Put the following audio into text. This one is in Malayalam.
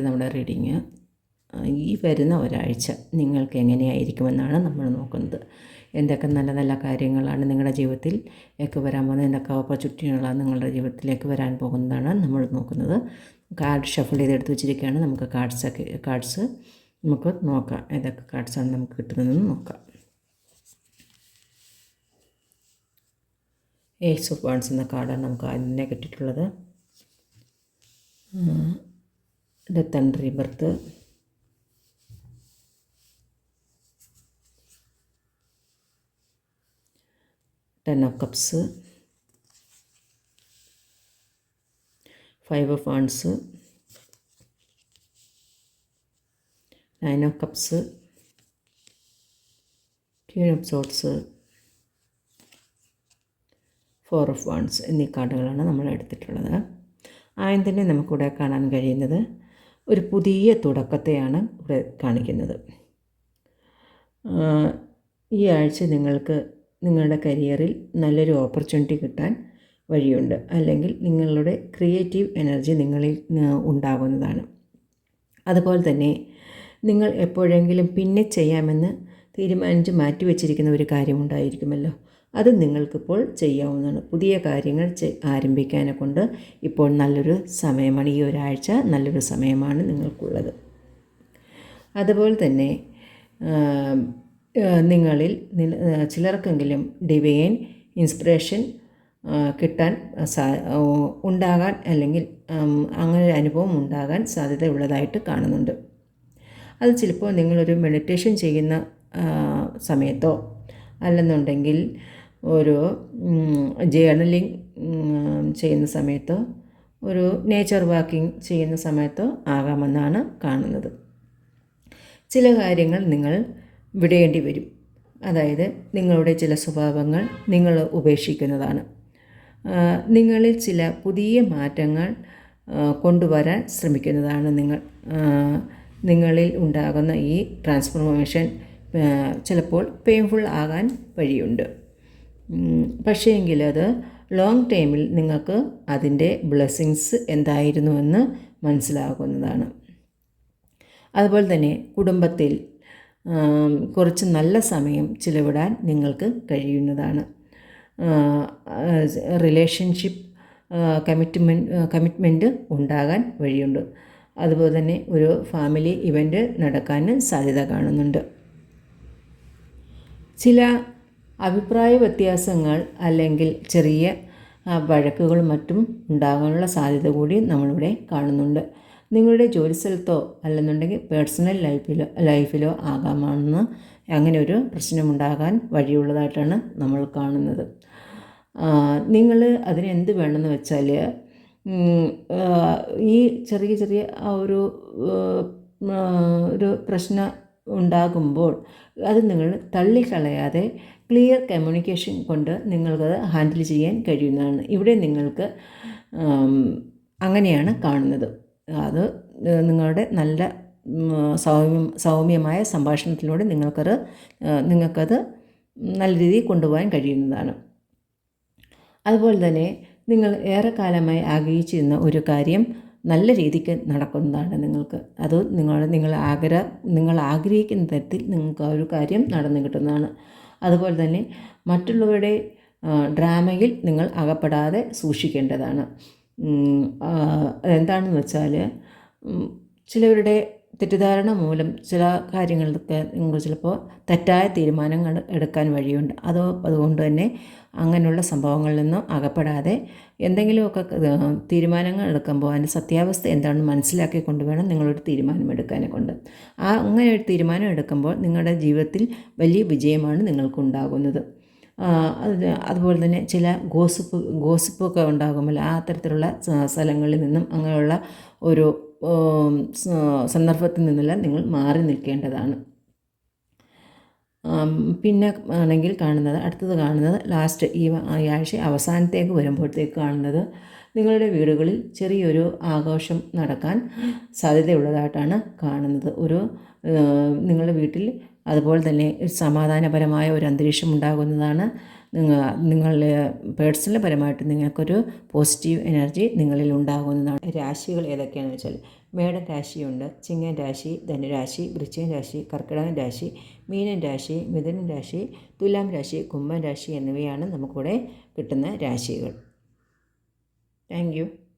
ഇന്നത്തെ നമ്മുടെ റീഡിങ് ഈ വരുന്ന ഒരാഴ്ച നിങ്ങൾക്ക് എങ്ങനെയായിരിക്കുമെന്നാണ് നമ്മൾ നോക്കുന്നത്. എന്തൊക്കെ നല്ല നല്ല കാര്യങ്ങളാണ് നിങ്ങളുടെ ജീവിതത്തിൽ ഒക്കെ വരാൻ പോകുന്നത്? എന്തൊക്കെ ഓപ്പർച്യൂണിറ്റികളാണ് നിങ്ങളുടെ ജീവിതത്തിലേക്ക് വരാൻ പോകുന്നതാണ് നമ്മൾ നോക്കുന്നത്. കാർഡ് ഷഫിൾ ചെയ്ത് എടുത്ത് വെച്ചിരിക്കുകയാണ്. നമുക്ക് കാർഡ്സൊക്കെ കാർഡ്സ് നമുക്ക് നോക്കാം. ഏതൊക്കെ കാർഡ്സാണ് നമുക്ക് കിട്ടുന്നതെന്ന് നോക്കാം. ഏസ് ഓഫ് വാൺസ് എന്ന കാർഡാണ് നമുക്ക് അതിനെ കിട്ടിയിട്ടുള്ളത്. Death and rebirth ten of cups five of wands nine of cups queen of swords four of wands എന്നീ കാർഡുകളാണ് നമ്മൾ എടുത്തിട്ടുള്ളത് ആദ്യം തന്നെ നമുക്കിവിടെ കാണാൻ കഴിയുന്നത്. ഒരു പുതിയ തുടക്കത്തെയാണ് ഇവിടെ കാണിക്കുന്നത്. ഈ ആഴ്ച നിങ്ങൾക്ക് നിങ്ങളുടെ കരിയറിൽ നല്ലൊരു ഓപ്പർച്യൂണിറ്റി കിട്ടാൻ വഴിയുണ്ട്. അല്ലെങ്കിൽ നിങ്ങളുടെ ക്രിയേറ്റീവ് എനർജി നിങ്ങളിൽ ഉണ്ടാകുന്നതാണ്. അതുപോലെ തന്നെ നിങ്ങൾ എപ്പോഴെങ്കിലും പിന്നെ ചെയ്യാമെന്ന് തീരുമാനിച്ച് മാറ്റിവെച്ചിരിക്കുന്ന ഒരു കാര്യമുണ്ടായിരിക്കുമല്ലോ. അത് നിങ്ങൾക്കിപ്പോൾ ചെയ്യാവുന്നതാണ്. പുതിയ കാര്യങ്ങൾ ആരംഭിക്കാനെ കൊണ്ട് ഇപ്പോൾ നല്ലൊരു സമയമാണ്. ഈ ഒരാഴ്ച നല്ലൊരു സമയമാണ് നിങ്ങൾക്കുള്ളത്. അതുപോലെ തന്നെ നിങ്ങളിൽ ചിലർക്കെങ്കിലും ഡിവൈൻ ഇൻസ്പിറേഷൻ കിട്ടാൻ സാ ഉണ്ടാകാൻ അല്ലെങ്കിൽ അങ്ങനെ ഒരു അനുഭവം ഉണ്ടാകാൻ സാധ്യതയുള്ളതായിട്ട് കാണുന്നുണ്ട്. അത് ചിലപ്പോൾ നിങ്ങളൊരു മെഡിറ്റേഷൻ ചെയ്യുന്ന സമയത്തോ അല്ലെന്നുണ്ടെങ്കിൽ ഒരു ജേർണലിംഗ് ചെയ്യുന്ന സമയത്തോ ഒരു നേച്ചർ വാക്കിംഗ് ചെയ്യുന്ന സമയത്തോ ആകാമെന്നാണ് കാണുന്നത്. ചില കാര്യങ്ങൾ നിങ്ങൾ വിടേണ്ടി വരും. അതായത് നിങ്ങളുടെ ചില സ്വഭാവങ്ങൾ നിങ്ങൾ ഉപേക്ഷിക്കുന്നതാണ്. നിങ്ങളിൽ ചില പുതിയ മാറ്റങ്ങൾ കൊണ്ടുവരാൻ ശ്രമിക്കുന്നതാണ് നിങ്ങൾ. നിങ്ങളിൽ ഉണ്ടാകുന്ന ഈ ട്രാൻസ്ഫോർമേഷൻ ചിലപ്പോൾ പെയിൻഫുൾ ആകാൻ വഴിയുണ്ട്. പക്ഷേ എങ്കിൽ അത് ലോങ് ടൈമിൽ നിങ്ങൾക്ക് അതിന്റെ ബ്ലെസ്സിങ്സ് എന്തായിരുന്നുവെന്ന് മനസ്സിലാകുന്നതാണ്. അതുപോലെ തന്നെ കുടുംബത്തിൽ കുറച്ച് നല്ല സമയം ചിലവിടാൻ നിങ്ങൾക്ക് കഴിയുന്നതാണ്. റിലേഷൻഷിപ്പ് കമ്മിറ്റ്മെന്റ് കമ്മിറ്റ്മെന്റ് ഉണ്ടാകാൻ വഴിയുണ്ട്. അതുപോലെ തന്നെ ഒരു ഫാമിലി ഇവന്റ് നടക്കാൻ സാധ്യത കാണുന്നുണ്ട്. ചില അഭിപ്രായ വ്യത്യാസങ്ങൾ അല്ലെങ്കിൽ ചെറിയ വഴക്കുകളും മറ്റും ഉണ്ടാകാനുള്ള സാധ്യത കൂടി നമ്മളിവിടെ കാണുന്നുണ്ട്. നിങ്ങളുടെ ജോലിസ്ഥലത്തോ അല്ലെന്നുണ്ടെങ്കിൽ പേഴ്സണൽ ലൈഫിലോ ലൈഫിലോ ആകാമെന്ന് അങ്ങനെ ഒരു പ്രശ്നമുണ്ടാകാൻ വഴിയുള്ളതായിട്ടാണ് നമ്മൾ കാണുന്നത്. നിങ്ങൾ അതിന് എന്ത് വേണമെന്ന് വെച്ചാൽ ഈ ചെറിയ ചെറിയ ഒരു ഒരു പ്രശ്നം ഉണ്ടാകുമ്പോൾ അത് നിങ്ങൾ തള്ളിക്കളയാതെ ക്ലിയർ കമ്മ്യൂണിക്കേഷൻ കൊണ്ട് നിങ്ങൾക്കത് ഹാൻഡിൽ ചെയ്യാൻ കഴിയുന്നതാണ്. ഇവിടെ നിങ്ങൾക്ക് അങ്ങനെയാണ് കാണുന്നത്. അത് നിങ്ങളുടെ നല്ല സൗമ്യം സൗമ്യമായ സംഭാഷണത്തിലൂടെ നിങ്ങൾക്കത് നിങ്ങൾക്കത് നല്ല രീതിയിൽ കൊണ്ടുപോകാൻ കഴിയുന്നതാണ്. അതുപോലെ തന്നെ നിങ്ങൾ ഏറെക്കാലമായി ആഗ്രഹിച്ചിരുന്ന ഒരു കാര്യം നല്ല രീതിക്ക് നടക്കുന്നതാണ് നിങ്ങൾക്ക്. അത് നിങ്ങൾ നിങ്ങൾ ആഗ്ര നിങ്ങൾ ആഗ്രഹിക്കുന്ന തരത്തിൽ നിങ്ങൾക്ക് ആ ഒരു കാര്യം നടന്നു കിട്ടുന്നതാണ്. അതുപോലെ തന്നെ മറ്റുള്ളവരുടെ ഡ്രാമയിൽ നിങ്ങൾ അകപ്പെടാതെ സൂക്ഷിക്കേണ്ടതാണ്. എന്താണെന്ന് വെച്ചാൽ ചിലവരുടെ തെറ്റിദ്ധാരണ മൂലം ചില കാര്യങ്ങളൊക്കെ നിങ്ങൾ ചിലപ്പോൾ തെറ്റായ തീരുമാനങ്ങൾ എടുക്കാൻ വഴിയുണ്ട്. അതോ അതുകൊണ്ട് തന്നെ അങ്ങനെയുള്ള സംഭവങ്ങളിൽ നിന്നും അകപ്പെടാതെ എന്തെങ്കിലുമൊക്കെ തീരുമാനങ്ങൾ എടുക്കുമ്പോൾ അതിന്റെ സത്യാവസ്ഥ എന്താണെന്ന് മനസ്സിലാക്കിക്കൊണ്ട് വേണം നിങ്ങളൊരു തീരുമാനം എടുക്കാനെ കൊണ്ട്. ആ അങ്ങനെ ഒരു തീരുമാനം എടുക്കുമ്പോൾ നിങ്ങളുടെ ജീവിതത്തിൽ വലിയ വിജയമാണ് നിങ്ങൾക്കുണ്ടാകുന്നത്. അതുപോലെ തന്നെ ചില ഗോസിപ്പ് ഗോസിപ്പൊക്കെ ഉണ്ടാകുമ്പോൾ ആ തരത്തിലുള്ള സ്ഥലങ്ങളിൽ നിന്നും അങ്ങനെയുള്ള ഒരു സന്ദർഭത്തിൽ നിന്നെല്ലാം നിങ്ങൾ മാറി നിൽക്കേണ്ടതാണ്. പിന്നെ ആണെങ്കിൽ കാണുന്നത് അടുത്തത് കാണുന്നത് ലാസ്റ്റ് ഈ ആഴ്ച അവസാനത്തേക്ക് വരുമ്പോഴത്തേക്ക് കാണുന്നത് നിങ്ങളുടെ വീടുകളിൽ ചെറിയൊരു ആഘോഷം നടക്കാൻ സാധ്യതയുള്ളതായിട്ടാണ് കാണുന്നത്. ഒരു നിങ്ങളുടെ വീട്ടിൽ അതുപോലെ തന്നെ സമാധാനപരമായ ഒരു അന്തരീക്ഷം ഉണ്ടാകുന്നതാണ് നിങ്ങൾ നിങ്ങളുടെ പേഴ്സണൽ പരമായിട്ട് നിങ്ങൾക്കൊരു പോസിറ്റീവ് എനർജി നിങ്ങളിൽ ഉണ്ടാകുന്നതാണ്. രാശികൾ ഏതൊക്കെയാണെന്ന് വെച്ചാൽ മേടൻ രാശിയുണ്ട് ചിങ്ങൻ രാശി ധനുരാശി വൃശ്ചികൻ രാശി കർക്കിടകൻ രാശി മീനൻ രാശി മിഥുനൻ രാശി തുലാം രാശി കുംഭൻ രാശി എന്നിവയാണ് നമുക്കിവിടെ കിട്ടുന്ന രാശികൾ. താങ്ക്